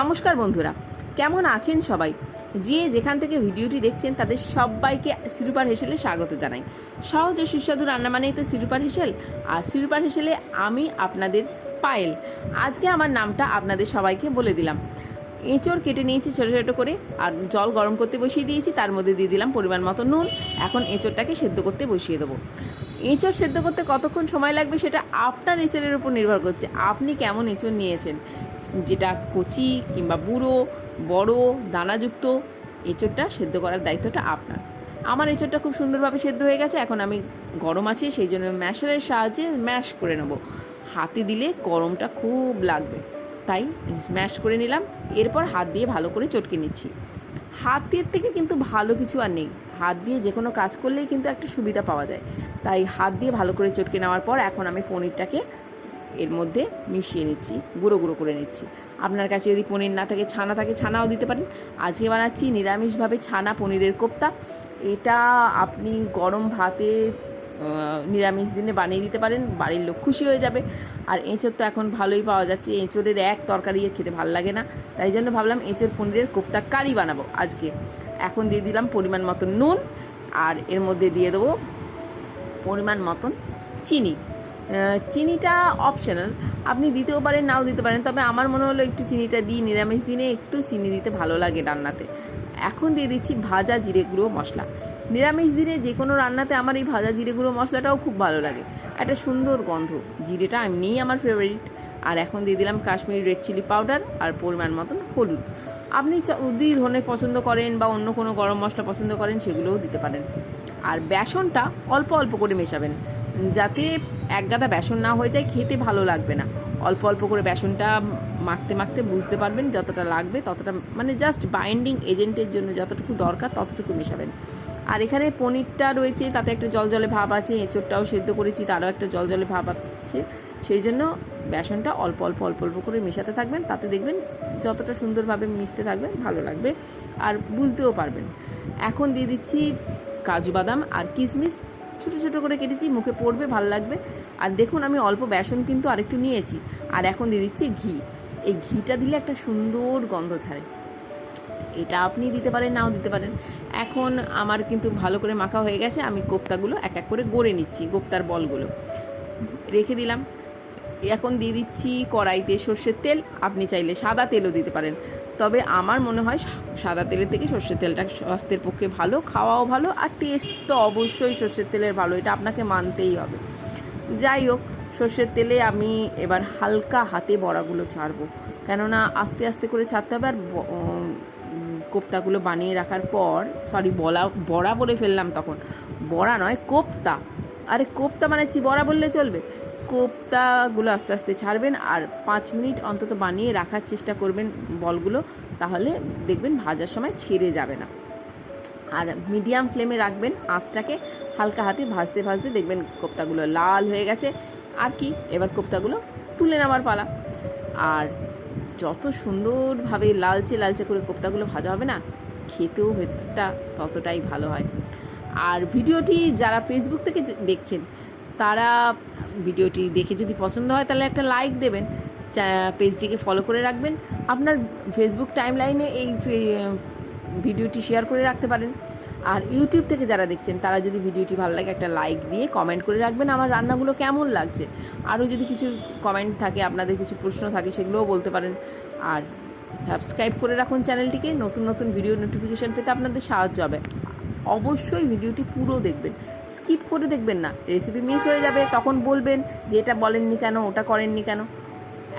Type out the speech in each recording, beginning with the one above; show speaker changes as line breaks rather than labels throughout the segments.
নমস্কার বন্ধুরা, কেমন আছেন সবাই? যে যেখান থেকে ভিডিওটি দেখছেন, তাদের সবাইকে সিরুপার হেসেলে স্বাগত জানাই। সহজ ও সুস্বাদু রান্না মানেই তো সিরুপার হেসেল, আর সিরুপার হেসেলে আমি আপনাদের পায়েল। আজকে আমার নামটা আপনাদের সবাইকে বলে দিলাম। এঁচড় কেটে নিয়েছি ছোটো ছোটো করে, আর জল গরম করতে বসিয়ে দিয়েছি, তার মধ্যে দিয়ে দিলাম পরিমাণ মতো নুন। এখন এঁচড়টাকে সেদ্ধ করতে বসিয়ে দেবো। এঁচড় সেদ্ধ করতে কতক্ষণ সময় লাগবে সেটা আপনার এঁচড়ের উপর নির্ভর করছে। আপনি কেমন এঁচড় নিয়েছেন? যেটা কচি কিংবা বুড়ো, বড়, দানাযুক্ত, এঁচড়টা সেদ্ধ করার দায়িত্বটা আপনার। আমার এঁচড়টা খুব সুন্দরভাবে সেদ্ধ হয়ে গেছে, এখন আমি গরম আছে, সেই জন্য ম্যাশারের সাহায্যে ম্যাশ করে নেব। হাতে দিলে গরমটা খুব লাগবে, তাই ম্যাশ করে নিলাম, এরপর হাত দিয়ে ভালো করে চটকে নিচ্ছি। হাতের থেকে কিন্তু ভালো কিছু আর নেই, হাত দিয়ে যে কোনো কাজ করলেই কিন্তু একটা সুবিধা পাওয়া যায়। তাই হাত দিয়ে ভালো করে চটকে নেওয়ার পর এখন আমি পনিরটাকে এর মধ্যে মিশিয়ে নিচ্ছি, গুঁড়ো গুঁড়ো করে নিচ্ছি। আপনার কাছে যদি পনির না থাকে, ছানা থাকে, ছানাও দিতে পারেন। আজকে বানাচ্ছি নিরামিষভাবে ছানা পনিরের কোপ্তা। এটা আপনি গরম ভাতে নিরামিষ দিনে বানিয়ে দিতে পারেন, বাড়ির লোক খুশি হয়ে যাবে। আর এঁচড় তো এখন ভালোই পাওয়া যাচ্ছে, এঁচড়ের এক তরকারি খেতে ভালো লাগে না। তাই জন্য ভাবলাম এঁচড় পনিরের কোপ্তা কারি বানাবো আজকে। এখন দিয়ে দিলাম পরিমাণ মতন নুন, আর এর মধ্যে দিয়ে দেবো পরিমাণ মতন চিনি। চিনিটা অপশনাল আপনি দিতেও পারেন, নাও দিতে পারেন, তবে আমার মনে হলো একটু চিনিটা দিই, নিরামিষ দিনে একটু চিনি দিতে ভালো লাগে রান্নাতে। এখন দিয়ে দিচ্ছি ভাজা জিরে গুঁড়ো মশলা। নিরামিষ দিনে যে কোনো রান্নাতে আমার এই ভাজা জিরে গুঁড়ো মশলাটাও খুব ভালো লাগে। একটা সুন্দর গন্ধ। জিরেটা এমনিই আমার ফেভারিট আর এখন দিয়ে দিলাম কাশ্মীরি রেড চিলি পাউডার আর পরিমাণ মতন হলুদ। আপনি যদি ধনে পছন্দ করেন বা অন্য কোনো গরম মশলা পছন্দ করেন সেগুলোও দিতে পারেন। আর বেসনটা অল্প অল্প করে মেশাবেন। যাতে এক গাদা বেসন না হয়ে যায়, খেতে ভালো লাগবে না। অল্প অল্প করে বেসনটা মাখতে মাখতে বুঝতে পারবেন যতটা লাগবে, ততটা মানে জাস্ট বাইন্ডিং এজেন্টের জন্য যতটুকু দরকার, ততটুকু মেশাবেন। আর এখানে পনিরটা রয়েছে, তাতে একটা জলজলে ভাব আছে, এঁচোড়টাও সেদ্ধ করেছি, তারও একটা জলজলে ভাব আছে। সেই জন্য বেসনটা অল্প অল্প অল্প অল্প করে মেশাতে থাকবেন, তাতে দেখবেন যতটা সুন্দরভাবে মিশতে থাকবেন ভালো লাগবে আর বুঝতেও পারবেন। এখন দিয়ে দিচ্ছি কাজু বাদাম আর কিশমিশ। ছোটো ছোটো করে কেটেছি, মুখে পড়বে, ভালো লাগবে। আর দেখুন, আমি অল্প বেসন কিন্তু আরেকটু নিয়েছি। আর এখন দিয়ে দিচ্ছি ঘি। এই ঘিটা দিলে একটা সুন্দর গন্ধ ছাড়ে। এটা আপনি দিতে পারেন, নাও দিতে পারেন। এখন আমার কিন্তু ভালো করে মাখা হয়ে গেছে। আমি কোপ্তাগুলো এক এক করে গড়ে নিচ্ছি, কোপ্তার বলগুলো। রেখে দিলাম। এখন দিয়ে দিচ্ছি কড়াইতে সর্ষের তেল। আপনি চাইলে সাদা তেলও দিতে পারেন। তবে আমার মনে হয় সাদা তেলের থেকে সর্ষের তেলটা স্বাস্থ্যের পক্ষে ভালো, খাওয়াও ভালো, আর টেস্ট তো অবশ্যই সর্ষের তেলের ভালো। এটা আপনাকে মানতেই হবে। যাই হোক সর্ষের তেলে আমি এবার হালকা হাতে বড়াগুলো ছাড়বো। কেননা আস্তে আস্তে করে ছাড়তে হবে আর কোপ্তাগুলো বানিয়ে রাখার পর সরি বলা, বড়া বলে ফেললাম তখন। বড়া নয়, কোপ্তা। আরে কোপ্তা বানাচ্ছি বড়া বললে চলবে। কোপ্তাগুলো আস্তে আস্তে ছাড়বেন আর পাঁচ মিনিট অন্তত বানিয়ে রাখার চেষ্টা করবেন বলগুলো, তাহলে দেখবেন ভাজার সময় ছেড়ে যাবে না। আর মিডিয়াম ফ্লেমে রাখবেন আঁচটাকে, হালকা হাতে ভাজতে ভাজতে দেখবেন কোপ্তাগুলো লাল হয়ে গেছে। আর কি, এবার কোপ্তাগুলো তুলে নেওয়ার পালা। আর যত সুন্দরভাবে লালচে লালচে করে কোপ্তাগুলো ভাজা হবে না, খেতেও ভেতরটা ততটাই ভালো হয়। আর ভিডিওটি যারা ফেসবুক থেকে দেখছেন, তারা ভিডিওটি দেখে যদি পছন্দ হয়, তাহলে একটা লাইক দেবেন। পেজটিকে ফলো করে রাখবেন। আপনার ফেসবুক টাইমলাইনে এই ভিডিওটি শেয়ার করে রাখতে পারেন। আর ইউটিউব থেকে যারা দেখছেন, তারা যদি ভিডিওটি ভালো লাগে, একটা লাইক দিয়ে কমেন্ট করে রাখবেন আমার রান্নাগুলো কেমন লাগছে। আরও যদি কিছু কমেন্ট থাকে, আপনাদের কিছু প্রশ্ন থাকে, সেগুলোও বলতে পারেন। আর সাবস্ক্রাইব করে রাখুন চ্যানেলটিকে নতুন নতুন ভিডিও নোটিফিকেশান পেতে আপনাদের সাহায্য হবে। অবশ্যই ভিডিওটি পুরো দেখবেন। স্কিপ করে দেখবেন না রেসিপি মিস হয়ে যাবে, তখন বলবেন যে এটা বলেননি কেন, ওটা করেননি কেন।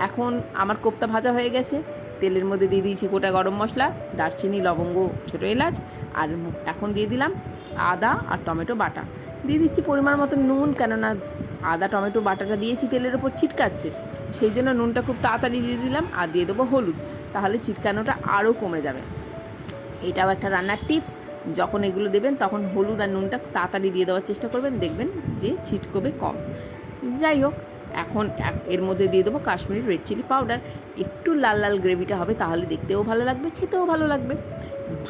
এখন আমার কোপ্তা ভাজা হয়ে গেছে। তেলের মধ্যে দিয়ে দিয়েছি গোটা গরম মশলা, দারচিনি, লবঙ্গ, ছোটো এলাচ, আর এখন দিয়ে দিলাম আদা আর টমেটো বাটা। দিয়ে দিচ্ছি পরিমাণ মতো নুন, কেননা আদা, টমেটো, বাটাটা দিয়েছি তেলের ওপর ছিটকাচ্ছে, সেই জন্য নুনটা খুব তাড়াতাড়ি দিয়ে দিলাম আর দিয়ে দেবো হলুদ, তাহলে ছিটকানোটা আরও কমে যাবে। এটাও একটা রান্নার টিপস, যখন এগুলো দেবেন তখন হলুদ আর নুনটা তাড়াতাড়ি দিয়ে দেওয়ার চেষ্টা করবেন, দেখবেন যে ছিটকবে কম। যাই হোক, এখন এর মধ্যে দিয়ে দেবো কাশ্মীরি রেড চিলি পাউডার একটু লাল লাল গ্রেভিটা হবে, তাহলে দেখতেও ভালো লাগবে, খেতেও ভালো লাগবে।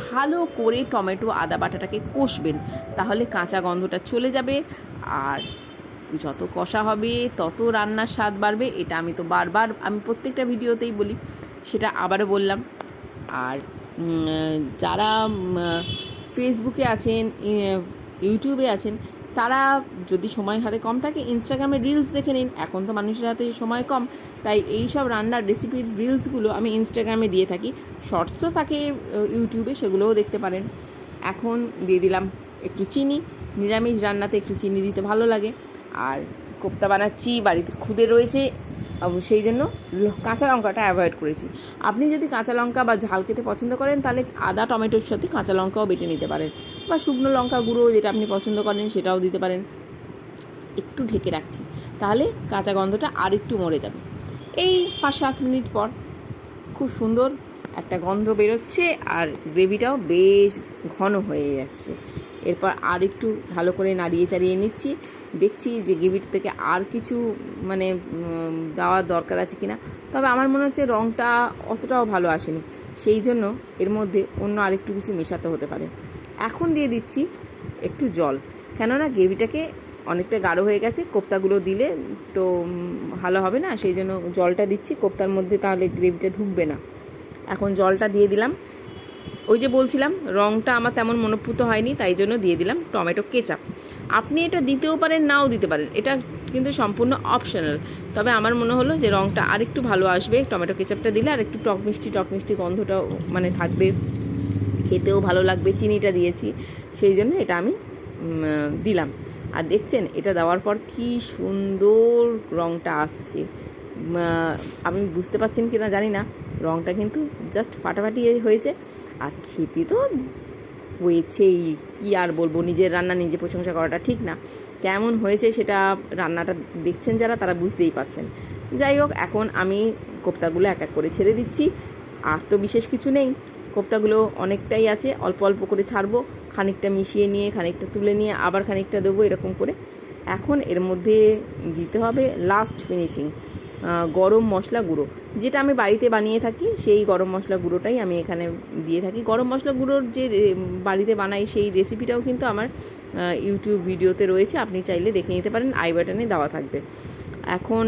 ভালো করে টমেটো, আদা বাটাটাকে কষবেন, তাহলে কাঁচা গন্ধটা চলে যাবে। আর যত কষা হবে, তত রান্নার স্বাদ বাড়বে, এটা আমি তো বারবার, আমি প্রত্যেকটা ভিডিওতেই বলি, সেটা আবারও বললাম। আর যারা ফেসবুকে আছেন ইউটিউবে আছেন তারা যদি সময় হাতে কম থাকে ইনস্টাগ্রামে রিলস দেখে নিন। এখন তো মানুষের হাতে সময় কম। তাই এই সব রান্নার রেসিপির রিলসগুলো আমি ইনস্টাগ্রামে দিয়ে থাকি। শর্টসও থাকে আহ, ইউটিউবে সেগুলোও দেখতে পারেন। এখন দিয়ে দিলাম একটু চিনি। নিরামিষ রান্নাতে একটু চিনি দিতে ভালো লাগে। আর কোপ্তা বানাচ্ছি বাড়িতে খুদে রয়েছে। সেই জন্য কাঁচা লঙ্কাটা অ্যাভয়েড করেছি। আপনি যদি কাঁচা লঙ্কা বা ঝাল খেতে পছন্দ করেন, তাহলে আদা, টমেটোর সাথে কাঁচা লঙ্কাও বেটে নিতে পারেন। বা শুকনো লঙ্কা গুঁড়ো, যেটা আপনি পছন্দ করেন, সেটাও দিতে পারেন। একটু ঢেকে রাখছি, তাহলে কাঁচা গন্ধটা আর একটু মরে যাবে। এই পাঁচ সাত মিনিট পর খুব সুন্দর একটা গন্ধ বেরোচ্ছে, আর গ্রেভিটাও বেশ ঘন হয়ে যাচ্ছে। এরপর আর একটু ভালো করে নাড়িয়ে চাড়িয়ে নিচ্ছি। দেখছি যে গ্রেভির থেকে আর কিছু মানে দেওয়ার দরকার আছে কিনা। তবে আমার মনে হচ্ছে রঙটা অতটাও ভালো আসেনি। সেই জন্য এর মধ্যে অন্য আরেকটু কিছু মেশাতে হতে পারে। এখন দিয়ে দিচ্ছি একটু জল। কেননা গ্রেভিটাকে অনেকটা গাঢ় হয়ে গেছে, কোপ্তাগুলো দিলে তো ভালো হবে না। সেই জন্য জলটা দিচ্ছি। কোপ্তার মধ্যে তাহলে গ্রেভিটা ঢুকবে না। এখন জলটা দিয়ে দিলাম। ওই যে বলছিলাম রঙটা আমার তেমন মনোপুত হয়নি, তাই জন্য দিয়ে দিলাম টমেটো কেচাপ। আপনি এটা দিতেও পারেন, নাও দিতে পারেন। এটা কিন্তু সম্পূর্ণ অপশনাল। তবে আমার মনে হলো যে রঙটা আরেকটু ভালো আসবে, টমেটো কেচাপটা দিলে আর একটু টক মিষ্টি টক মিষ্টি গন্ধটাও মানে থাকবে। খেতেও ভালো লাগবে, চিনিটা দিয়েছি, সেই জন্য এটা আমি দিলাম। আর দেখছেন, এটা দেওয়ার পর কি সুন্দর রঙটা আসছে। আপনি বুঝতে পারছেন কি না জানি না। রঙটা কিন্তু জাস্ট ফাটাফাটি হয়েছে। আর খেতে তো হয়েছেই, কি আর বলব, নিজের রান্না নিজে প্রশংসা করাটা ঠিক না। কেমন হয়েছে সেটা রান্নাটা দেখছেন যারা, তারা বুঝতেই পারছেন। যাই হোক, এখন আমি কোপ্তাগুলো এক এক করে ছেড়ে দিচ্ছি। আর তো বিশেষ কিছু নেই, কোপ্তাগুলো অনেকটাই আছে, অল্প অল্প করে ছাড়বো, খানিকটা মিশিয়ে নিয়ে, খানিকটা তুলে নিয়ে আবার খানিকটা দেবো এরকম করে। এখন এর মধ্যে দিতে হবে লাস্ট ফিনিশিং গরম মশলা গুঁড়ো। যেটা আমি বাড়িতে বানিয়ে থাকি, সেই গরম মশলা গুঁড়োটাই আমি এখানে দিয়ে থাকি। গরম মশলা গুঁড়োর যে বাড়িতে বানাই সেই রেসিপিটাও কিন্তু আমার ইউটিউব ভিডিওতে রয়েছে। আপনি চাইলে দেখে নিতে পারেন আই বাটনে দেওয়া থাকবে। এখন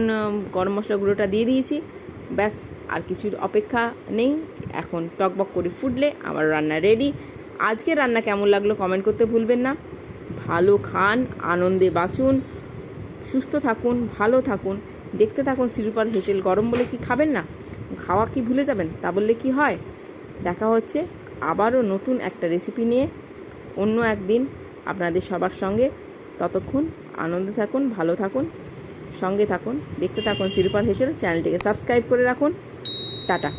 গরম মশলা গুঁড়োটা দিয়ে দিয়েছি। ব্যাস, আর কিছুর অপেক্ষা নেই। এখন টকবক করে ফুটলে আমার রান্না রেডি আজকে রান্না কেমন লাগল কমেন্ট করতে ভুলবেন না। ভালো খান, আনন্দে বাঁচুন, সুস্থ থাকুন, ভালো থাকুন। দেখতে থাকুন শিরুপার হেসেল। গরম বলে কি খাবেন না? খাওয়া কি ভুলে যাবেন? তা বললে কি হয়? দেখা হচ্ছে আবারও নতুন একটা রেসিপি নিয়ে। অন্য একদিন আপনাদের সবার সঙ্গে। ততক্ষণ আনন্দে থাকুন, ভালো থাকুন, সঙ্গে থাকুন। দেখতে থাকুন শিরুপার হেসেল। চ্যানেলটিকে সাবস্ক্রাইব করে রাখুন। টাটা।